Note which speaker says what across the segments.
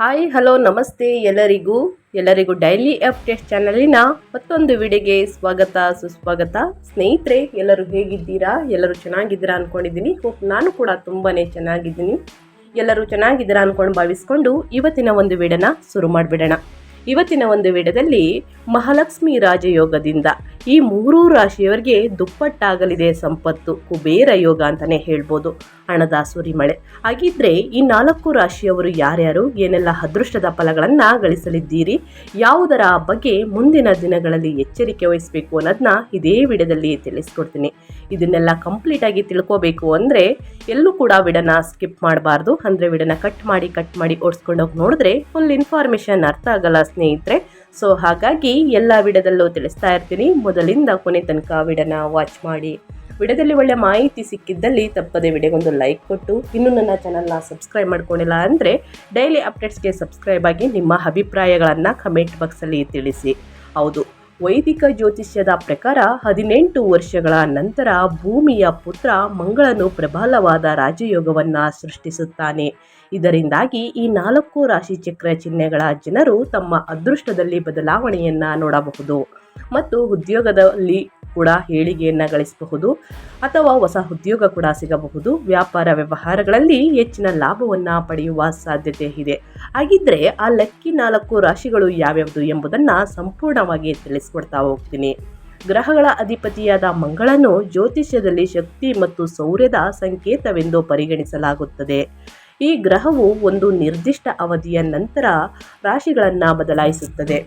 Speaker 1: Hi, hello, ನಮಸ್ತೆ ಎಲ್ಲರಿಗೂ. ಎಲ್ಲರಿಗೂ ಡೈಲಿ ಅಪ್ಡೇಟ್ ಚಾನಲಿನ ಮತ್ತೊಂದು ವಿಡಿಯೋಗೆ ಸ್ವಾಗತ, ಸುಸ್ವಾಗತ. ಸ್ನೇಹಿತರೆ, ಎಲ್ಲರೂ ಹೇಗಿದ್ದೀರಾ? ಎಲ್ಲರೂ ಚೆನ್ನಾಗಿದ್ದೀರಾ ಅಂದ್ಕೊಂಡಿದ್ದೀನಿ ಹೋಪ್ ನಾನು ಕೂಡ ತುಂಬಾ ಚೆನ್ನಾಗಿದ್ದೀನಿ. ಎಲ್ಲರೂ ಚೆನ್ನಾಗಿದ್ದೀರಾ ಅಂದ್ಕೊಂಡು ಭಾವಿಸ್ಕೊಂಡು ಇವತ್ತಿನ ಒಂದು ವಿಡಿಯೋನ ಶುರು ಮಾಡಿಬಿಡೋಣ. ಇವತ್ತಿನ ಒಂದು ವಿಡಿಯೋದಲ್ಲಿ ಮಹಾಲಕ್ಷ್ಮಿ ರಾಜಯೋಗದಿಂದ ಈ ಮೂರೂ ರಾಶಿಯವರಿಗೆ ದುಪ್ಪಟ್ಟಾಗಲಿದೆ ಸಂಪತ್ತು. ಕುಬೇರ ಯೋಗ ಅಂತಲೇ ಹೇಳ್ಬೋದು. ಹಣದ ಸುರಿಮಳೆ ಹಾಗಿದ್ರೆ ಈ ನಾಲ್ಕು ರಾಶಿಯವರು ಯಾರ್ಯಾರು? ಏನೆಲ್ಲ ಅದೃಷ್ಟದ ಫಲಗಳನ್ನು ಗಳಿಸಲಿದ್ದೀರಿ? ಯಾವುದರ ಬಗ್ಗೆ ಮುಂದಿನ ದಿನಗಳಲ್ಲಿ ಎಚ್ಚರಿಕೆ ವಹಿಸಬೇಕು ಅನ್ನೋದನ್ನ ಇದೇ ವಿಡಿಯೋದಲ್ಲಿ ತಿಳಿಸ್ಕೊಡ್ತೀನಿ. ಇದನ್ನೆಲ್ಲ ಕಂಪ್ಲೀಟಾಗಿ ತಿಳ್ಕೋಬೇಕು ಅಂದರೆ ಎಲ್ಲೂ ಕೂಡ ವಿಡನ ಸ್ಕಿಪ್ ಮಾಡಬಾರ್ದು. ಅಂದರೆ ವಿಡನ ಕಟ್ ಮಾಡಿ ಕಟ್ ಮಾಡಿ ಓಡಿಸ್ಕೊಂಡೋಗಿ ನೋಡಿದ್ರೆ ಫುಲ್ ಇನ್ಫಾರ್ಮೇಷನ್ ಅರ್ಥ ಆಗಲ್ಲ ಸ್ನೇಹಿತರೆ. ಸೊ ಹಾಗಾಗಿ ಎಲ್ಲ ವಿಡದಲ್ಲೂ ತಿಳಿಸ್ತಾ ಇರ್ತೀನಿ. ಮೊದಲಿಂದ ಕೊನೆ ತನಕ ವಿಡನ ವಾಚ್ ಮಾಡಿ. ವಿಡದಲ್ಲಿ ಒಳ್ಳೆ ಮಾಹಿತಿ ಸಿಕ್ಕಿದ್ದಲ್ಲಿ ತಪ್ಪದೆ ವಿಡಿಯೋಗೊಂದು ಲೈಕ್ ಕೊಟ್ಟು, ಇನ್ನೂ ನನ್ನ ಚಾನಲ್ನ ಸಬ್ಸ್ಕ್ರೈಬ್ ಮಾಡ್ಕೊಂಡಿಲ್ಲ ಅಂದರೆ ಡೈಲಿ ಅಪ್ಡೇಟ್ಸ್ಗೆ ಸಬ್ಸ್ಕ್ರೈಬ್ ಆಗಿ ನಿಮ್ಮ ಅಭಿಪ್ರಾಯಗಳನ್ನು ಕಮೆಂಟ್ ಬಾಕ್ಸಲ್ಲಿ ತಿಳಿಸಿ. ಹೌದು. ವೈದಿಕ ಜ್ಯೋತಿಷ್ಯದ ಪ್ರಕಾರ ಹದಿನೆಂಟು ವರ್ಷಗಳ ನಂತರ ಭೂಮಿಯ ಪುತ್ರ ಮಂಗಳನು ಪ್ರಬಲವಾದ ರಾಜಯೋಗವನ್ನು ಸೃಷ್ಟಿಸುತ್ತಾನೆ. ಇದರಿಂದಾಗಿ ಈ ನಾಲ್ಕು ರಾಶಿ ಚಕ್ರ ಚಿಹ್ನೆಗಳ ಜನರು ತಮ್ಮ ಅದೃಷ್ಟದಲ್ಲಿ ಬದಲಾವಣೆಯನ್ನು ನೋಡಬಹುದು. ಮತ್ತು ಉದ್ಯೋಗದಲ್ಲಿ ಕೂಡ ಏಳಿಗೆಯನ್ನು ಗಳಿಸಬಹುದು ಅಥವಾ ಹೊಸ ಉದ್ಯೋಗ ಕೂಡ ಸಿಗಬಹುದು. ವ್ಯಾಪಾರ ವ್ಯವಹಾರಗಳಲ್ಲಿ ಹೆಚ್ಚಿನ ಲಾಭವನ್ನು ಪಡೆಯುವ ಸಾಧ್ಯತೆ ಇದೆ. ಹಾಗಿದ್ರೆ ಆ ಲಕ್ಕಿ ನಾಲ್ಕು ರಾಶಿಗಳು ಯಾವ್ಯಾವುದು ಎಂಬುದನ್ನು ಸಂಪೂರ್ಣವಾಗಿ ತಿಳಿಸ್ಕೊಡ್ತಾ ಹೋಗ್ತೀನಿ. ಗ್ರಹಗಳ ಅಧಿಪತಿಯಾದ ಮಂಗಳನು ಜ್ಯೋತಿಷ್ಯದಲ್ಲಿ ಶಕ್ತಿ ಮತ್ತು ಸೌರ್ಯದ ಸಂಕೇತವೆಂದು ಪರಿಗಣಿಸಲಾಗುತ್ತದೆ. ಈ ಗ್ರಹವು ಒಂದು ನಿರ್ದಿಷ್ಟ ಅವಧಿಯ ನಂತರ ರಾಶಿಗಳನ್ನು ಬದಲಾಯಿಸುತ್ತದೆ.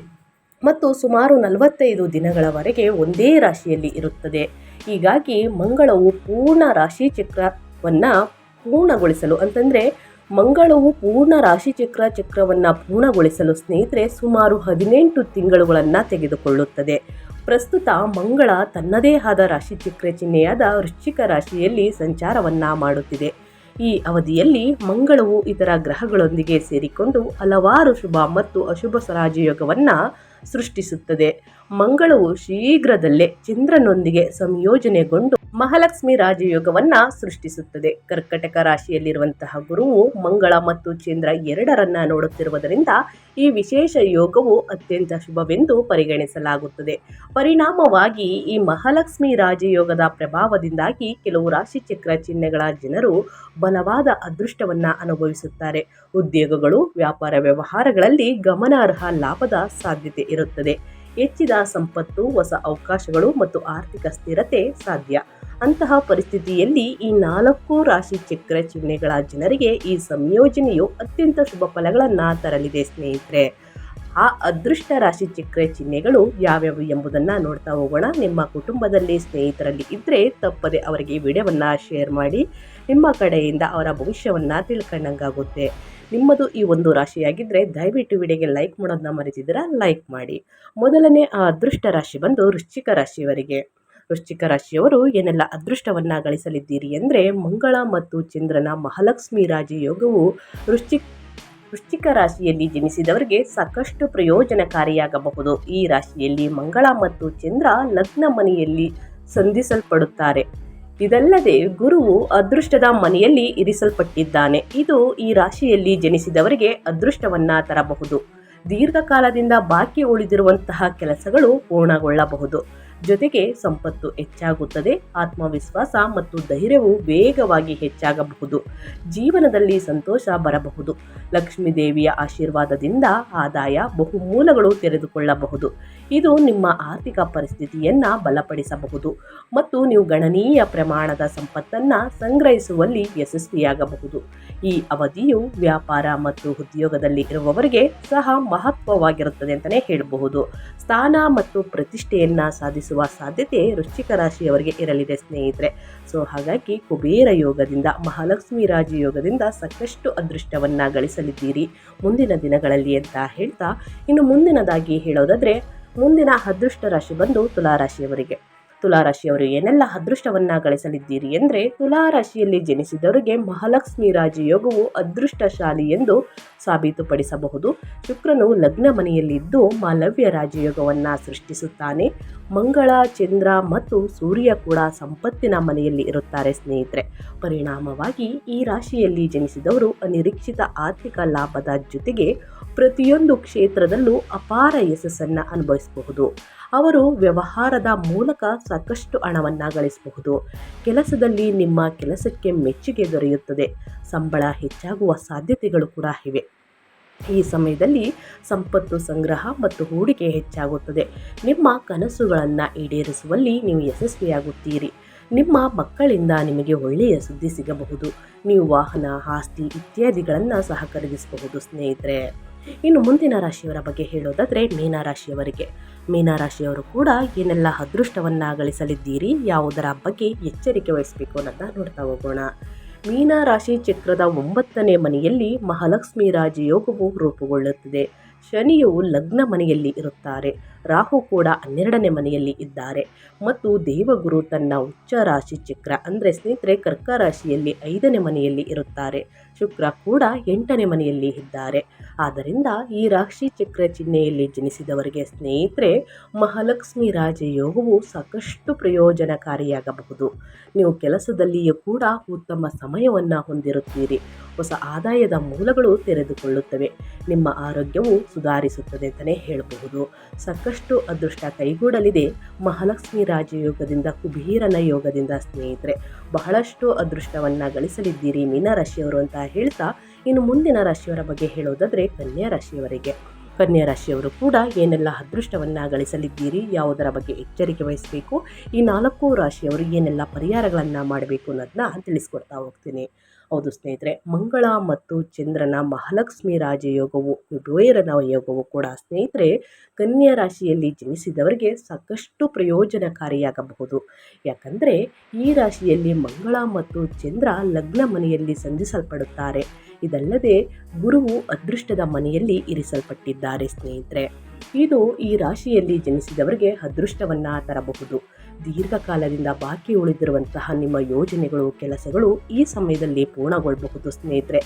Speaker 1: ಮತ್ತು ಸುಮಾರು ನಲವತ್ತೈದು ದಿನಗಳವರೆಗೆ ಒಂದೇ ರಾಶಿಯಲ್ಲಿ ಇರುತ್ತದೆ. ಹೀಗಾಗಿ ಮಂಗಳವು ಪೂರ್ಣ ರಾಶಿ ಚಕ್ರವನ್ನು ಪೂರ್ಣಗೊಳಿಸಲು ಅಂತಂದರೆ, ಮಂಗಳವು ಪೂರ್ಣ ರಾಶಿಚಕ್ರ ಚಕ್ರವನ್ನು ಪೂರ್ಣಗೊಳಿಸಲು ಸ್ನೇಹಿತರೆ ಸುಮಾರು ಹದಿನೆಂಟು ತಿಂಗಳುಗಳನ್ನು ತೆಗೆದುಕೊಳ್ಳುತ್ತದೆ. ಪ್ರಸ್ತುತ ಮಂಗಳ ತನ್ನದೇ ಆದ ರಾಶಿಚಕ್ರ ಚಿಹ್ನೆಯಾದ ವೃಶ್ಚಿಕ ರಾಶಿಯಲ್ಲಿ ಸಂಚಾರವನ್ನು ಮಾಡುತ್ತಿದೆ. ಈ ಅವಧಿಯಲ್ಲಿ ಮಂಗಳವು ಇತರ ಗ್ರಹಗಳೊಂದಿಗೆ ಸೇರಿಕೊಂಡು ಹಲವಾರು ಶುಭ ಮತ್ತು ಅಶುಭ ರಾಜಯೋಗವನ್ನು ಸೃಷ್ಟಿಸುತ್ತದೆ. ಮಂಗಳವು ಶೀಘ್ರದಲ್ಲೇ ಚಂದ್ರನೊಂದಿಗೆ ಸಂಯೋಜನೆಗೊಂಡು ಮಹಾಲಕ್ಷ್ಮಿ ರಾಜಯೋಗವನ್ನ ಸೃಷ್ಟಿಸುತ್ತದೆ. ಕರ್ಕಟಕ ರಾಶಿಯಲ್ಲಿರುವಂತಹ ಗುರುವು ಮಂಗಳ ಮತ್ತು ಚಂದ್ರ ಎರಡರನ್ನ ನೋಡುತ್ತಿರುವುದರಿಂದ ಈ ವಿಶೇಷ ಯೋಗವು ಅತ್ಯಂತ ಶುಭವೆಂದು ಪರಿಗಣಿಸಲಾಗುತ್ತದೆ. ಪರಿಣಾಮವಾಗಿ ಈ ಮಹಾಲಕ್ಷ್ಮಿ ರಾಜಯೋಗದ ಪ್ರಭಾವದಿಂದಾಗಿ ಕೆಲವು ರಾಶಿಚಕ್ರ ಚಿಹ್ನೆಗಳ ಜನರು ಬಲವಾದ ಅದೃಷ್ಟವನ್ನ ಅನುಭವಿಸುತ್ತಾರೆ. ಉದ್ಯೋಗಗಳು, ವ್ಯಾಪಾರ ವ್ಯವಹಾರಗಳಲ್ಲಿ ಗಮನಾರ್ಹ ಲಾಭದ ಸಾಧ್ಯತೆ ಇರುತ್ತದೆ. ಹೆಚ್ಚಿದ ಸಂಪತ್ತು, ಹೊಸ ಅವಕಾಶಗಳು ಮತ್ತು ಆರ್ಥಿಕ ಸ್ಥಿರತೆ ಸಾಧ್ಯ. ಅಂತಹ ಪರಿಸ್ಥಿತಿಯಲ್ಲಿ ಈ ನಾಲ್ಕು ರಾಶಿ ಚಕ್ರ ಚಿಹ್ನೆಗಳ ಜನರಿಗೆ ಈ ಸಂಯೋಜನೆಯು ಅತ್ಯಂತ ಶುಭ ಫಲಗಳನ್ನು ತರಲಿದೆ ಸ್ನೇಹಿತರೆ. ಆ ಅದೃಷ್ಟ ರಾಶಿ ಚಕ್ರ ಚಿಹ್ನೆಗಳು ಯಾವ್ಯಾವು ಎಂಬುದನ್ನು ನೋಡ್ತಾ ಹೋಗೋಣ. ನಿಮ್ಮ ಕುಟುಂಬದಲ್ಲಿ ಸ್ನೇಹಿತರಲ್ಲಿ ಇದ್ದರೆ ತಪ್ಪದೆ ಅವರಿಗೆ ವಿಡಿಯೋವನ್ನು ಶೇರ್ ಮಾಡಿ. ನಿಮ್ಮ ಕಡೆಯಿಂದ ಅವರ ಭವಿಷ್ಯವನ್ನು ತಿಳ್ಕೊಂಡಂಗಾಗುತ್ತೆ. ನಿಮ್ಮದು ಈ ಒಂದು ರಾಶಿಯಾಗಿದ್ದರೆ ದಯವಿಟ್ಟು ವಿಡಿಯೋಗೆ ಲೈಕ್ ಮಾಡೋದನ್ನ ಮರೆತಿದ್ದೀರಾ? ಲೈಕ್ ಮಾಡಿ. ಮೊದಲನೇ ಆ ಅದೃಷ್ಟ ರಾಶಿ ಬಂದು ವೃಶ್ಚಿಕ ರಾಶಿಯವರಿಗೆ. ವೃಶ್ಚಿಕ ರಾಶಿಯವರು ಏನೆಲ್ಲ ಅದೃಷ್ಟವನ್ನು ಗಳಿಸಲಿದ್ದೀರಿ ಅಂದರೆ ಮಂಗಳ ಮತ್ತು ಚಂದ್ರನ ಮಹಾಲಕ್ಷ್ಮಿ ರಾಜಯೋಗವು ವೃಶ್ಚಿಕ ವೃಶ್ಚಿಕ ರಾಶಿಯಲ್ಲಿ ಜನಿಸಿದವರಿಗೆ ಸಾಕಷ್ಟು ಪ್ರಯೋಜನಕಾರಿಯಾಗಬಹುದು. ಈ ರಾಶಿಯಲ್ಲಿ ಮಂಗಳ ಮತ್ತು ಚಂದ್ರ ಲಗ್ನ ಮನೆಯಲ್ಲಿ ಸಂಧಿಸಲ್ಪಡುತ್ತಾರೆ. ಇದಲ್ಲದೆ ಗುರುವು ಅದೃಷ್ಟದ ಮನೆಯಲ್ಲಿ ಇರಿಸಲ್ಪಟ್ಟಿದ್ದಾನೆ. ಇದು ಈ ರಾಶಿಯಲ್ಲಿ ಜನಿಸಿದವರಿಗೆ ಅದೃಷ್ಟವನ್ನ ತರಬಹುದು. ದೀರ್ಘಕಾಲದಿಂದ ಬಾಕಿ ಉಳಿದಿರುವಂತಹ ಕೆಲಸಗಳು ಪೂರ್ಣಗೊಳ್ಳಬಹುದು. ಜೊತೆಗೆ ಸಂಪತ್ತು ಹೆಚ್ಚಾಗುತ್ತದೆ, ಆತ್ಮವಿಶ್ವಾಸ ಮತ್ತು ಧೈರ್ಯವು ವೇಗವಾಗಿ ಹೆಚ್ಚಾಗಬಹುದು, ಜೀವನದಲ್ಲಿ ಸಂತೋಷ ಬರಬಹುದು. ಲಕ್ಷ್ಮೀ ದೇವಿಯ ಆಶೀರ್ವಾದದಿಂದ ಆದಾಯ, ಬಹುಮೂಲಗಳು ತೆರೆದುಕೊಳ್ಳಬಹುದು. ಇದು ನಿಮ್ಮ ಆರ್ಥಿಕ ಪರಿಸ್ಥಿತಿಯನ್ನು ಬಲಪಡಿಸಬಹುದು ಮತ್ತು ನೀವು ಗಣನೀಯ ಪ್ರಮಾಣದ ಸಂಪತ್ತನ್ನು ಸಂಗ್ರಹಿಸುವಲ್ಲಿ ಯಶಸ್ವಿಯಾಗಬಹುದು. ಈ ಅವಧಿಯು ವ್ಯಾಪಾರ ಮತ್ತು ಉದ್ಯೋಗದಲ್ಲಿ ಇರುವವರಿಗೆ ಸಹ ಮಹತ್ವವಾಗಿರುತ್ತದೆ ಅಂತಲೇ ಹೇಳಬಹುದು. ಸ್ಥಾನ ಮತ್ತು ಪ್ರತಿಷ್ಠೆಯನ್ನು ಸಾಧಿಸುವ ಸಾಧ್ಯತೆ ವೃಶ್ಚಿಕ ರಾಶಿಯವರಿಗೆ ಇರಲಿದೆ ಸ್ನೇಹಿತರೆ. ಸೊ ಹಾಗಾಗಿ ಕುಬೇರ ಯೋಗದಿಂದ, ಮಹಾಲಕ್ಷ್ಮಿ ರಾಜ ಯೋಗದಿಂದ ಸಾಕಷ್ಟು ಅದೃಷ್ಟವನ್ನು ಗಳಿಸಲಿದ್ದೀರಿ. ಮುಂದಿನ ದಿನಗಳಲ್ಲಿ ಅಂತ ಹೇಳ್ತಾ, ಇನ್ನು ಮುಂದಿನದಾಗಿ ಹೇಳೋದಾದರೆ, ಮುಂದಿನ ಅದೃಷ್ಟ ರಾಶಿ ಬಂದು ತುಲಾರಾಶಿಯವರಿಗೆ. ತುಲಾರಾಶಿಯವರು ಏನೆಲ್ಲ ಅದೃಷ್ಟವನ್ನ ಗಳಿಸಲಿದ್ದೀರಿ ಎಂದರೆ ತುಲಾರಾಶಿಯಲ್ಲಿ ಜನಿಸಿದವರಿಗೆ ಮಹಾಲಕ್ಷ್ಮಿ ರಾಜಯೋಗವು ಅದೃಷ್ಟಶಾಲಿ ಎಂದು ಸಾಬೀತುಪಡಿಸಬಹುದು. ಶುಕ್ರನು ಲಗ್ನ ಮನೆಯಲ್ಲಿದ್ದು ಮಾಲವ್ಯ ರಾಜಯೋಗವನ್ನು ಸೃಷ್ಟಿಸುತ್ತಾನೆ. ಮಂಗಳ, ಚಂದ್ರ ಮತ್ತು ಸೂರ್ಯ ಕೂಡ ಸಂಪತ್ತಿನ ಮನೆಯಲ್ಲಿ ಇರುತ್ತಾರೆ ಸ್ನೇಹಿತರೆ. ಪರಿಣಾಮವಾಗಿ ಈ ರಾಶಿಯಲ್ಲಿ ಜನಿಸಿದವರು ಅನಿರೀಕ್ಷಿತ ಆರ್ಥಿಕ ಲಾಭದ ಜೊತೆಗೆ ಪ್ರತಿಯೊಂದು ಕ್ಷೇತ್ರದಲ್ಲೂ ಅಪಾರ ಯಶಸ್ಸನ್ನು ಅನುಭವಿಸಬಹುದು. ಅವರು ವ್ಯವಹಾರದ ಮೂಲಕ ಸಾಕಷ್ಟು ಹಣವನ್ನು ಗಳಿಸಬಹುದು ಕೆಲಸದಲ್ಲಿ ನಿಮ್ಮ ಕೆಲಸಕ್ಕೆ ಮೆಚ್ಚುಗೆ ದೊರೆಯುತ್ತದೆ. ಸಂಬಳ ಹೆಚ್ಚಾಗುವ ಸಾಧ್ಯತೆಗಳು ಕೂಡ ಇವೆ. ಈ ಸಮಯದಲ್ಲಿ ಸಂಪತ್ತು ಸಂಗ್ರಹ ಮತ್ತು ಹೂಡಿಕೆ ಹೆಚ್ಚಾಗುತ್ತದೆ. ನಿಮ್ಮ ಕನಸುಗಳನ್ನು ಈಡೇರಿಸುವಲ್ಲಿ ನೀವು ಯಶಸ್ವಿಯಾಗುತ್ತೀರಿ. ನಿಮ್ಮ ಮಕ್ಕಳಿಂದ ನಿಮಗೆ ಒಳ್ಳೆಯ ಸುದ್ದಿ ಸಿಗಬಹುದು. ನೀವು ವಾಹನ, ಆಸ್ತಿ ಇತ್ಯಾದಿಗಳನ್ನು ಸಹ ಖರೀದಿಸಬಹುದು ಸ್ನೇಹಿತರೆ. ಇನ್ನು ಮುಂದಿನ ರಾಶಿಯವರ ಬಗ್ಗೆ ಹೇಳೋದಾದರೆ ಮೀನರಾಶಿಯವರಿಗೆ. ಮೀನರಾಶಿಯವರು ಕೂಡ ಏನೆಲ್ಲ ಅದೃಷ್ಟವನ್ನು ಗಳಿಸಲಿದ್ದೀರಿ ಯಾವುದರ ಬಗ್ಗೆ ಎಚ್ಚರಿಕೆ ವಹಿಸಬೇಕು ಅನ್ನೋದನ್ನ ನೋಡ್ತಾ ಹೋಗೋಣ. ಮೀನರಾಶಿ ಚಕ್ರದ ಒಂಬತ್ತನೇ ಮನೆಯಲ್ಲಿ ಮಹಾಲಕ್ಷ್ಮಿ ರಾಜಯೋಗವು ರೂಪುಗೊಳ್ಳುತ್ತದೆ. ಶನಿಯು ಲಗ್ನ ಮನೆಯಲ್ಲಿ ಇರುತ್ತಾರೆ. ರಾಹು ಕೂಡ ಹನ್ನೆರಡನೇ ಮನೆಯಲ್ಲಿ ಇದ್ದಾರೆ. ಮತ್ತು ದೇವಗುರು ತನ್ನ ಉಚ್ಚ ರಾಶಿ ಚಕ್ರ ಅಂದರೆ ಸ್ನೇಹಿತರೆ ಕರ್ಕ ರಾಶಿಯಲ್ಲಿ ಐದನೇ ಮನೆಯಲ್ಲಿ ಇರುತ್ತಾರೆ. ಶುಕ್ರ ಕೂಡ ಎಂಟನೇ ಮನೆಯಲ್ಲಿ ಇದ್ದಾರೆ. ಆದ್ದರಿಂದ ಈ ರಾಶಿ ಚಕ್ರ ಚಿಹ್ನೆಯಲ್ಲಿ ಜನಿಸಿದವರಿಗೆ ಸ್ನೇಹಿತರೆ, ಮಹಾಲಕ್ಷ್ಮಿ ರಾಜಯೋಗವು ಸಾಕಷ್ಟು ಪ್ರಯೋಜನಕಾರಿಯಾಗಬಹುದು. ನೀವು ಕೆಲಸದಲ್ಲಿಯೂ ಕೂಡ ಉತ್ತಮ ಸಮಯವನ್ನು ಹೊಂದಿರುತ್ತೀರಿ. ಹೊಸ ಆದಾಯದ ಮೂಲಗಳು ತೆರೆದುಕೊಳ್ಳುತ್ತವೆ. ನಿಮ್ಮ ಆರೋಗ್ಯವು ಸುಧಾರಿಸುತ್ತದೆ ಅಂತಲೇ ಹೇಳಬಹುದು. ಸಾಕಷ್ಟು ಅದೃಷ್ಟ ಕೈಗೂಡಲಿದೆ ಮಹಾಲಕ್ಷ್ಮಿ ರಾಜಯೋಗದಿಂದ, ಕುಬೀರನ ಯೋಗದಿಂದ ಸ್ನೇಹಿತರೆ. ಬಹಳಷ್ಟು ಅದೃಷ್ಟವನ್ನು ಗಳಿಸಲಿದ್ದೀರಿ ಮೀನರಾಶಿಯವರು ಅಂತ ಹೇಳ್ತಾ ಇನ್ನು ಮುಂದಿನ ರಾಶಿಯವರ ಬಗ್ಗೆ ಹೇಳೋದಾದರೆ ಕನ್ಯಾ ರಾಶಿಯವರಿಗೆ. ಕನ್ಯಾ ರಾಶಿಯವರು ಕೂಡ ಏನೆಲ್ಲ ಅದೃಷ್ಟವನ್ನು ಗಳಿಸಲಿದ್ದೀರಿ, ಯಾವುದರ ಬಗ್ಗೆ ಎಚ್ಚರಿಕೆ ವಹಿಸಬೇಕು, ಈ ನಾಲ್ಕು ರಾಶಿಯವರು ಏನೆಲ್ಲ ಪರಿಹಾರಗಳನ್ನು ಮಾಡಬೇಕು ಅನ್ನೋದನ್ನ ತಿಳಿಸ್ಕೊಡ್ತಾ ಹೋಗ್ತೀನಿ. ಹೌದು ಸ್ನೇಹಿತರೆ, ಮಂಗಳ ಮತ್ತು ಚಂದ್ರನ ಮಹಾಲಕ್ಷ್ಮಿ ರಾಜಯೋಗವು ಕುಬೇರನ ಯೋಗವು ಕೂಡ ಸ್ನೇಹಿತರೆ, ಕನ್ಯಾ ರಾಶಿಯಲ್ಲಿ ಜನಿಸಿದವರಿಗೆ ಸಾಕಷ್ಟು ಪ್ರಯೋಜನಕಾರಿಯಾಗಬಹುದು. ಯಾಕಂದರೆ, ಈ ರಾಶಿಯಲ್ಲಿ ಮಂಗಳ ಮತ್ತು ಚಂದ್ರ ಲಗ್ನ ಮನೆಯಲ್ಲಿ ಸಂಧಿಸಲ್ಪಡುತ್ತಾರೆ. ಇದಲ್ಲದೆ, ಗುರುವು ಅದೃಷ್ಟದ ಮನೆಯಲ್ಲಿ ಇರಿಸಲ್ಪಟ್ಟಿದ್ದಾರೆ ಸ್ನೇಹಿತರೆ. ಇದು ಈ ರಾಶಿಯಲ್ಲಿ ಜನಿಸಿದವರಿಗೆ ಅದೃಷ್ಟವನ್ನು ತರಬಹುದು. ದೀರ್ಘಕಾಲದಿಂದ ಬಾಕಿ ಉಳಿದಿರುವಂತಹ ನಿಮ್ಮ ಯೋಜನೆಗಳು, ಕೆಲಸಗಳು ಈ ಸಮಯದಲ್ಲಿ ಪೂರ್ಣಗೊಳ್ಳಬಹುದು ಸ್ನೇಹಿತರೆ.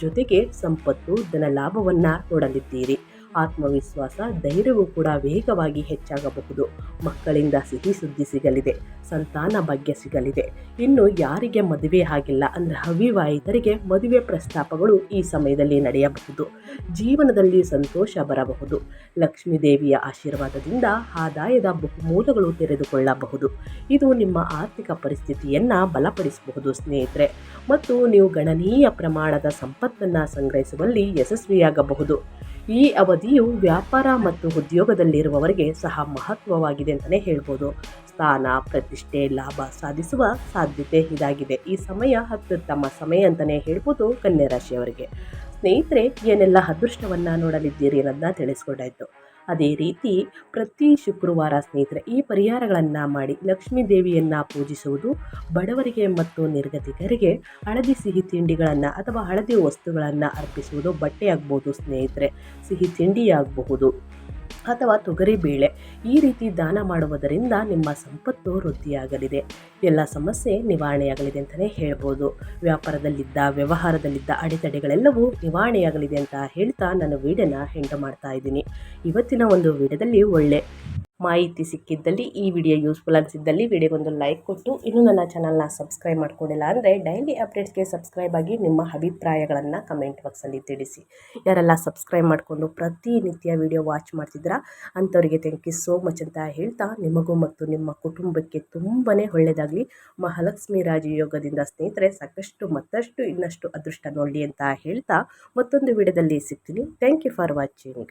Speaker 1: ಜೊತೆಗೆ ಸಂಪತ್ತು ಧನ ಲಾಭವನ್ನು ನೋಡಲಿದ್ದೀರಿ. ಆತ್ಮವಿಶ್ವಾಸ, ಧೈರ್ಯವೂ ಕೂಡ ವೇಗವಾಗಿ ಹೆಚ್ಚಾಗಬಹುದು. ಮಕ್ಕಳಿಂದ ಸಿಹಿ ಸುದ್ದಿ ಸಿಗಲಿದೆ, ಸಂತಾನ ಭಾಗ್ಯ ಸಿಗಲಿದೆ. ಇನ್ನು ಯಾರಿಗೆ ಮದುವೆ ಆಗಿಲ್ಲ ಅಂದರೆ ಅವಿವಾಹಿತರಿಗೆ ಮದುವೆ ಪ್ರಸ್ತಾಪಗಳು ಈ ಸಮಯದಲ್ಲಿ ನಡೆಯಬಹುದು. ಜೀವನದಲ್ಲಿ ಸಂತೋಷ ಬರಬಹುದು. ಲಕ್ಷ್ಮೀದೇವಿಯ ಆಶೀರ್ವಾದದಿಂದ ಆದಾಯದ ಬಹುಮೂಲಗಳು ತೆರೆದುಕೊಳ್ಳಬಹುದು. ಇದು ನಿಮ್ಮ ಆರ್ಥಿಕ ಪರಿಸ್ಥಿತಿಯನ್ನು ಬಲಪಡಿಸಬಹುದು ಸ್ನೇಹಿತರೆ. ಮತ್ತು ನೀವು ಗಣನೀಯ ಪ್ರಮಾಣದ ಸಂಪತ್ತನ್ನು ಸಂಗ್ರಹಿಸುವಲ್ಲಿ ಯಶಸ್ವಿಯಾಗಬಹುದು. ಈ ಅವಧಿಯು ವ್ಯಾಪಾರ ಮತ್ತು ಉದ್ಯೋಗದಲ್ಲಿರುವವರಿಗೆ ಸಹ ಮಹತ್ವವಾಗಿದೆ ಅಂತಲೇ ಹೇಳ್ಬೋದು. ಸ್ಥಾನ, ಪ್ರತಿಷ್ಠೆ, ಲಾಭ ಸಾಧಿಸುವ ಸಾಧ್ಯತೆ ಇದಾಗಿದೆ. ಈ ಸಮಯ ಅತ್ಯುತ್ತಮ ಸಮಯ ಅಂತಲೇ ಹೇಳ್ಬೋದು ಕನ್ಯಾ ರಾಶಿಯವರಿಗೆ. ಸ್ನೇಹಿತರೆ, ಏನೆಲ್ಲ ಅದೃಷ್ಟವನ್ನು ನೋಡಲಿದ್ದೀರಿ ಅನ್ನೋದನ್ನ ತಿಳಿಸ್ಕೊಂಡಾಯ್ತು. ಅದೇ ರೀತಿ ಪ್ರತಿ ಶುಕ್ರವಾರ ಸ್ನೇಹಿತರೆ ಈ ಪರಿಹಾರಗಳನ್ನು ಮಾಡಿ ಲಕ್ಷ್ಮೀ ದೇವಿಯನ್ನು ಪೂಜಿಸುವುದು ಬಡವರಿಗೆ ಮತ್ತು ನಿರ್ಗತಿಕರಿಗೆ ಹಳದಿ ಸಿಹಿ ತಿಂಡಿಗಳನ್ನು ಅಥವಾ ಹಳದಿ ವಸ್ತುಗಳನ್ನು ಅರ್ಪಿಸುವುದು ಬಟ್ಟೆ ಆಗ್ಬೋದು ಸ್ನೇಹಿತರೆ. ಸಿಹಿ ತಿಂಡಿ ಆಗಬಹುದು. ಅಥವಾ ತೊಗರಿಬೇಳೆ ಈ ರೀತಿ ದಾನ ಮಾಡುವುದರಿಂದ ನಿಮ್ಮ ಸಂಪತ್ತು ವೃದ್ಧಿಯಾಗಲಿದೆ. ಎಲ್ಲ ಸಮಸ್ಯೆ ನಿವಾರಣೆಯಾಗಲಿದೆ ಅಂತಲೇ ಹೇಳ್ಬೋದು. ವ್ಯಾಪಾರದಲ್ಲಿದ್ದ, ವ್ಯವಹಾರದಲ್ಲಿದ್ದ ಅಡೆತಡೆಗಳೆಲ್ಲವೂ ನಿವಾರಣೆಯಾಗಲಿದೆ ಅಂತ ಹೇಳ್ತಾ ನಾನು ವೀಡಿಯೋನ ಹೆಂಡ ಮಾಡ್ತಾ ಇದ್ದೀನಿ. ಇವತ್ತಿನ ಒಂದು ವೀಡಿಯೋದಲ್ಲಿ ಒಳ್ಳೆ ಮಾಹಿತಿ ಸಿಕ್ಕಿದ್ದಲ್ಲಿ ಈ ವಿಡಿಯೋ ಯೂಸ್ಫುಲ್ ಅನಿಸಿದ್ದಲ್ಲಿ ವಿಡಿಯೋಗೊಂದು ಲೈಕ್ ಕೊಟ್ಟು ಇನ್ನೂ ನನ್ನ ಚಾನಲ್ನ ಸಬ್ಸ್ಕ್ರೈಬ್ ಮಾಡ್ಕೊಂಡಿಲ್ಲ ಅಂದರೆ ಡೈಲಿ ಅಪ್ಡೇಟ್ಸ್ಗೆ ಸಬ್ಸ್ಕ್ರೈಬ್ ಆಗಿ ನಿಮ್ಮ ಅಭಿಪ್ರಾಯಗಳನ್ನು ಕಮೆಂಟ್ ಬಾಕ್ಸಲ್ಲಿ ತಿಳಿಸಿ. ಯಾರೆಲ್ಲ ಸಬ್ಸ್ಕ್ರೈಬ್ ಮಾಡಿಕೊಂಡು ಪ್ರತಿನಿತ್ಯ ವಿಡಿಯೋ ವಾಚ್ ಮಾಡ್ತಿದ್ದೀರಾ, ಅಂಥವರಿಗೆ ಥ್ಯಾಂಕ್ ಯು ಸೋ ಮಚ್ ಅಂತ ಹೇಳ್ತಾ ನಿಮಗೂ ಮತ್ತು ನಿಮ್ಮ ಕುಟುಂಬಕ್ಕೆ ತುಂಬಾ ಒಳ್ಳೆಯದಾಗಲಿ ಮಹಾಲಕ್ಷ್ಮಿ ರಾಜಯೋಗದಿಂದ ಸ್ನೇಹಿತರೆ, ಸಾಕಷ್ಟು ಮತ್ತಷ್ಟು ಇನ್ನಷ್ಟು ಅದೃಷ್ಟ ನೋಡಲಿ ಅಂತ ಹೇಳ್ತಾ ಮತ್ತೊಂದು ವಿಡಿಯೋದಲ್ಲಿ ಸಿಗ್ತೀನಿ. Thank you for watching